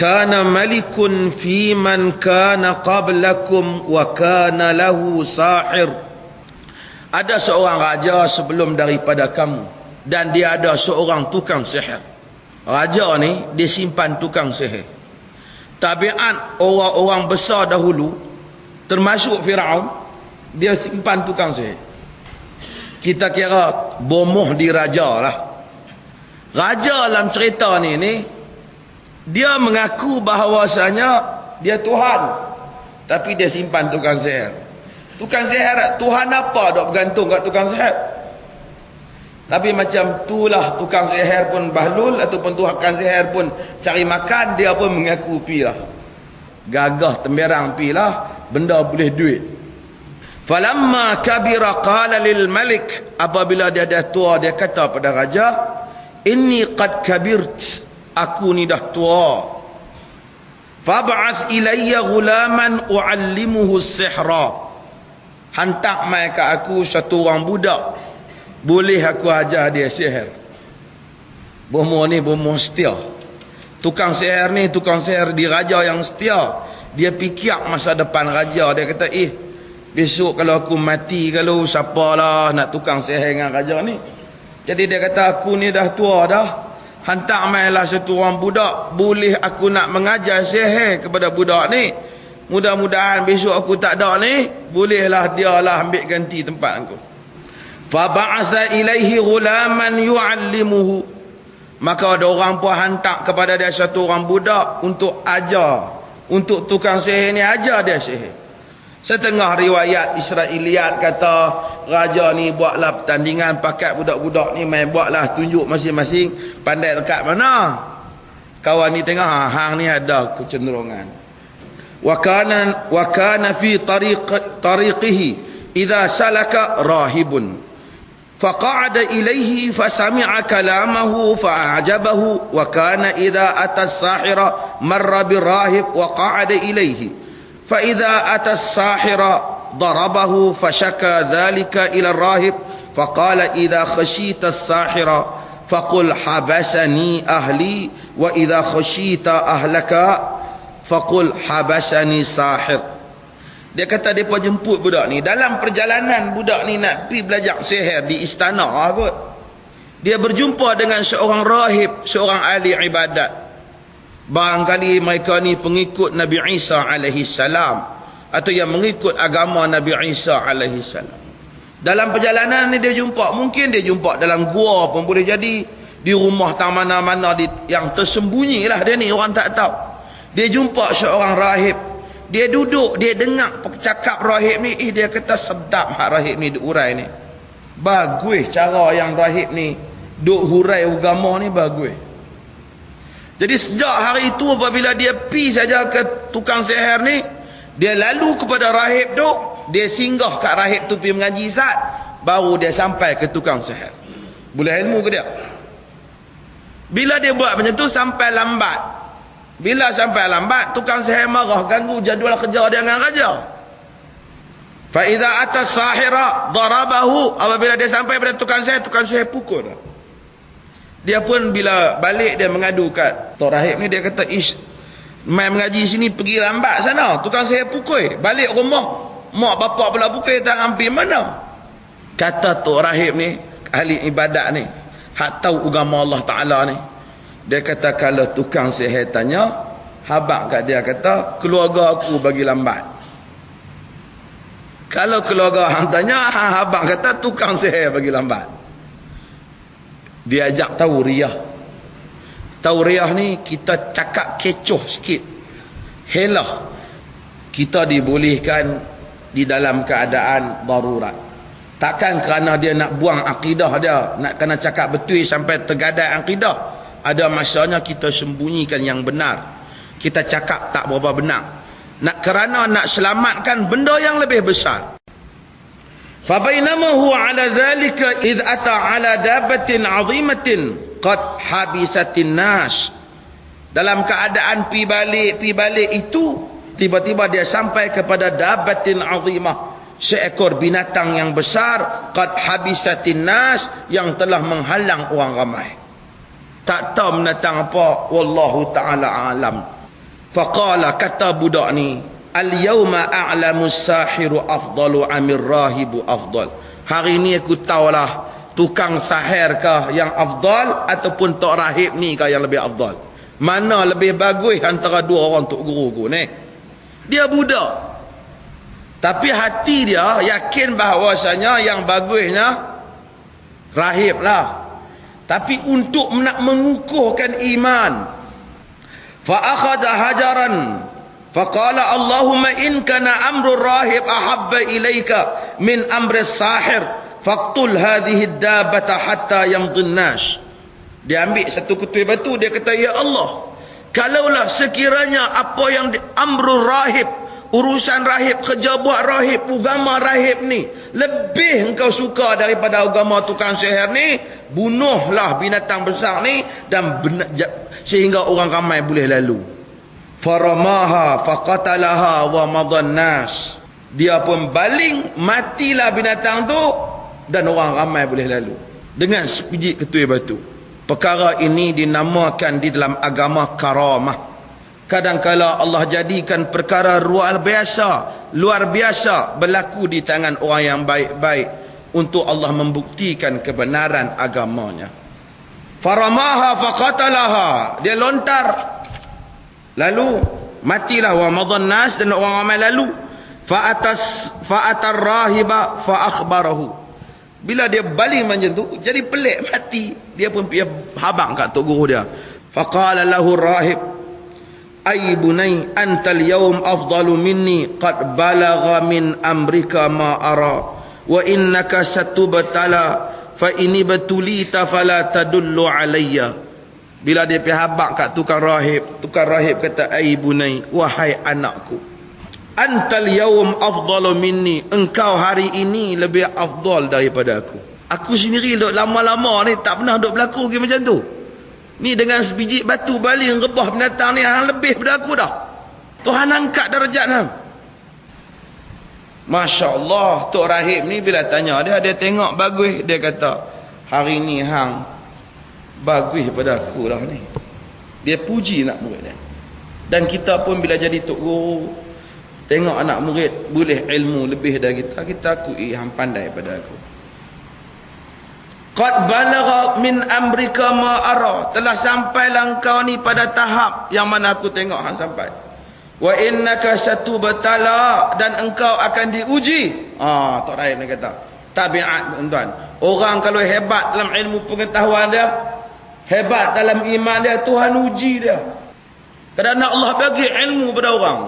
kana malikun fi man kana qablakum wa kana lahu sahir. Ada seorang raja sebelum daripada kamu dan dia ada seorang tukang sihir. Raja ni dia simpan tukang sihir. Tabiat orang-orang besar dahulu termasuk Firaun dia simpan tukang sihir. Kita kira bomoh di raja lah. Raja dalam cerita ni ni dia mengaku bahawasanya dia Tuhan. Tapi dia simpan tukang sihir. Tukang sihir Tuhan apa dok bergantung kat tukang sihir? Tapi macam itulah tukang sihir pun bahlul ataupun tukang sihir pun cari makan dia pun mengaku pi lah. Gagah temberang pi lah benda boleh duit. Falamma kabira qala lil malik apabila dia dah tua dia kata pada raja inni qad kabirt aku ni dah tua. Fab'ath ilayya ghulaman u'allimuhu sihra. Hantar mai ke aku satu orang budak. Boleh aku ajar dia sihir? Bomo ni bomo setia. Tukang sihir ni tukang sihir di raja yang setia. Dia fikir masa depan raja. Dia kata eh besok kalau aku mati kalau siapalah nak tukang sihir dengan raja ni? Jadi dia kata aku ni dah tua dah hantar mainlah satu orang budak. Boleh aku nak mengajar sihir kepada budak ni? Mudah-mudahan besok aku tak ada ni bolehlah dia lah ambil ganti tempat aku. Fa ba'atha ilaihi ghulaman yu'allimuhu. Maka ada orang pun hantar kepada dia satu orang budak untuk ajar. Untuk tukang sihir ni ajar dia sihir Setengah riwayat Israeliat kata raja ni buatlah pertandingan pakat budak-budak ni main buatlah tunjuk masing-masing pandai dekat mana. Kawan ni tengah ha, hang ni ada kecenderungan. Wa kana wa kana fi tariq tariqihi idza salaka rahibun faqa'ada ilayhi fasami'a kalamahu fa'ajabahu idza ata as-sahira marra birahib wa qa'ada ilayhi فإذا أتى الساحر ضربه فشكى ذلك إلى الراهب sahira, إذا خشيت الساحر فقل حبسني أهلي وإذا خشيت أهلك فقل habasani sahir dia kata dia jemput budak ni. Dalam perjalanan budak ni nak pi belajar sihir di istana kot. Dia berjumpa dengan seorang rahib seorang ahli ibadat barangkali mereka ni pengikut Nabi Isa alaihi salam atau yang mengikut agama Nabi Isa alaihi salam. Dalam perjalanan ni dia jumpa mungkin dia jumpa dalam gua pun boleh jadi. Di rumah tak mana-mana yang tersembunyi lah dia ni orang tak tahu. Dia jumpa seorang rahib. Dia duduk dia dengar cakap rahib ni eh dia kata sedap hak rahib ni duk urai ni. Bagus cara yang rahib ni duk hurai agama ni bagus jadi sejak hari itu apabila dia pi saja ke tukang sihir ni, dia lalu kepada rahib tu, dia singgah kat rahib tu pergi mengaji zat, baru dia sampai ke tukang sihir. Boleh ilmu ke dia? Bila dia buat macam tu sampai lambat. Bila sampai lambat, tukang sihir marah ganggu jadual kerja dia dengan raja. Fa idza ata sahira darabahu apabila dia sampai pada tukang sihir, tukang sihir pukul. Dia. Dia pun bila balik dia mengadu kat Tok Rahib ni dia kata ish mai mengaji sini pergi lambat sana. Tukang saya pukul. Balik rumah mak bapak pula pukul tak hampir mana. Kata Tok Rahib ni ahli ibadat ni hak tahu agama Allah Taala ni. Dia kata kalau tukang sihir tanya habaq kat dia kata keluarga aku bagi lambat kalau keluarga hang tanya habaq kata tukang sihir bagi lambat diajak tahu riyah. Tahu riyah ni kita cakap kecoh sikit. Helah kita dibolehkan di dalam keadaan darurat. Takkan kerana dia nak buang akidah dia nak kena cakap betul sampai tergadai akidah ada masanya kita sembunyikan yang benar. Kita cakap tak berapa benar. Nak kerana nak selamatkan benda yang lebih besar فبينما هو على ذلك إذ أتى على دابة عظيمة قد حبست الناس dalam keadaan pi balik pi balik itu tiba-tiba dia sampai kepada dabatin azimah seekor binatang yang besar qad habisatin nas yang telah menghalang orang ramai tak tahu binatang apa wallahu taala alam faqala kata budak ni al yauma a'lamu sahiru afdalu amir rahibu afdal. Hari ni aku tahulah tukang sahir kah yang afdal ataupun tok rahib ni kah yang lebih afdal. Mana lebih bagus antara dua orang tok guru ku ni? Dia budak tapi hati dia yakin bahawasanya yang bagusnya rahib lah. Tapi untuk nak mengukuhkan iman fa akhadha hajaran qala allahumma in kana amru rahib ahabba ilayka min amri sahir faqtul hadhihi dabata hatta yamdin nas. Dia ambil satu kutu batu dia kata ya Allah kalaulah sekiranya apa yang di, amru rahib urusan rahib kerja buat rahib agama rahib ni lebih engkau suka daripada agama tukang sihir ni bunuhlah binatang besar ni dan sehingga orang ramai boleh lalu faramaha faqatalaha wa madan nas. Dia pun baling matilah binatang tu dan orang ramai boleh lalu. Dengan sebiji ketui batu. Perkara ini dinamakan di dalam agama karamah. Kadangkala Allah jadikan perkara luar biasa luar biasa berlaku di tangan orang yang baik-baik untuk Allah membuktikan kebenaran agamanya. Faramaha faqatalaha. Dia lontar lalu matilah wa madan nas dan orang ramai lalu. Fa atas fa atar rahiba fa akhbarahu bila dia baling macam tu jadi pelik mati. Dia pun pergi habang kat tok guru dia. Faqala lahu rahib ay bunai antal yawm afdalu minni qad balagha min amrika ma ara. Wa innaka satubtala fa ini batulita fala tadullu alayya bila dia pergi habaq kat tukang rahib tukang rahib kata ay bunai wahai anakku antal yawm afdalu minni engkau hari ini lebih afdal daripada aku aku sendiri duk lama-lama ni tak pernah duk berlaku macam tu Ni dengan sebiji batu baling rebah binatang ni yang lebih daripada aku dah. Tuhan angkat darjat ni. Masya Allah, Tok Rahim ni bila tanya dia, dia tengok bagus. Dia kata, hari ni hang bagus daripada aku dah ni. Dia puji nak murid dia. Dan kita pun bila jadi Tok Guru, tengok anak murid boleh ilmu lebih dari kita, kita akui hang pandai daripada aku. Qad balagha min amrika ma ara. Telah sampailah engkau ni pada tahap yang mana aku tengok hang sampai. Wa innaka satubtala dan engkau akan diuji. Ah, Tok Rahim ni kata. Tabiat tuan-tuan. Orang kalau hebat dalam ilmu pengetahuan dia, hebat dalam iman dia, Tuhan uji dia. Kerana Allah bagi ilmu kepada orang.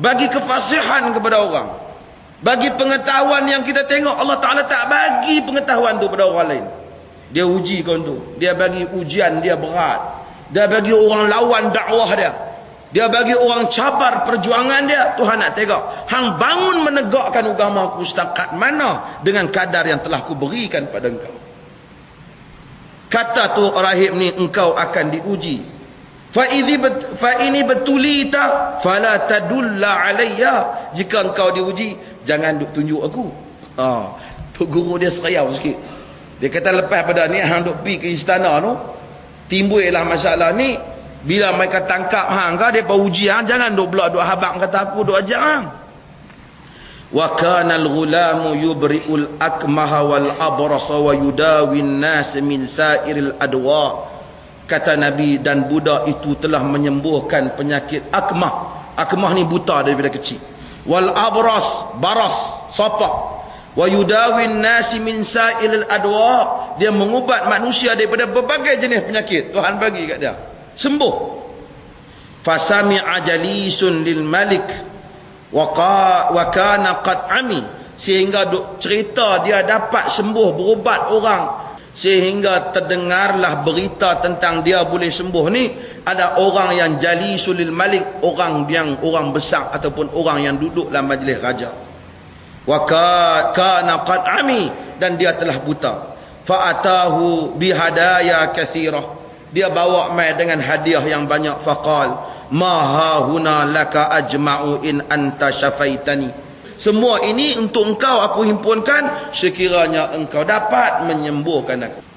Bagi kefasihan kepada orang. Bagi pengetahuan yang kita tengok Allah Ta'ala tak bagi pengetahuan tu kepada orang lain dia uji kau tu dia bagi ujian dia berat dia bagi orang lawan dakwah dia dia bagi orang cabar perjuangan dia Tuhan nak tengok hang bangun menegakkan agama aku setakat mana dengan kadar yang telah ku berikan pada engkau kata tu rahim ni engkau akan diuji fa idhi fa ini betulita fala tadulla alayya jika engkau diuji jangan duk tunjuk aku ha tu guru dia serayau sikit dia kata lepas pada ni hang duk pi ke istana tu, timbullah masalah ni. Bila mereka tangkap hang ka depa uji hang jangan duk blok duk habaq kata aku duk ajak hang. Wa kana al-ghulamu yubri'ul akmaha wal abrasa wa yudawi an-nas min sa'iril adwa. Kata Nabi dan budak itu telah menyembuhkan penyakit akmah. Akmah ni buta daripada kecil. Wal abras, baras, sapak wa yudawin nasi min sa'ilil adwa dia mengubat manusia daripada berbagai jenis penyakit Tuhan bagi kat dia sembuh fasami ajalisun lil malik wa wa kana qad ami sehingga duk cerita dia dapat sembuh berubat orang. Sehingga terdengarlah berita tentang dia boleh sembuh ni. Ada orang yang jalisul lil malik orang yang orang besar ataupun orang yang duduk dalam majlis raja. Wa kana qad ami. Dan dia telah buta. Fa atahu bi hadaya kathira dia bawa mai dengan hadiah yang banyak. Faqal ma ha huna laka ajma'u in anta syafaitani. Semua ini untuk engkau aku himpunkan sekiranya engkau dapat menyembuhkan aku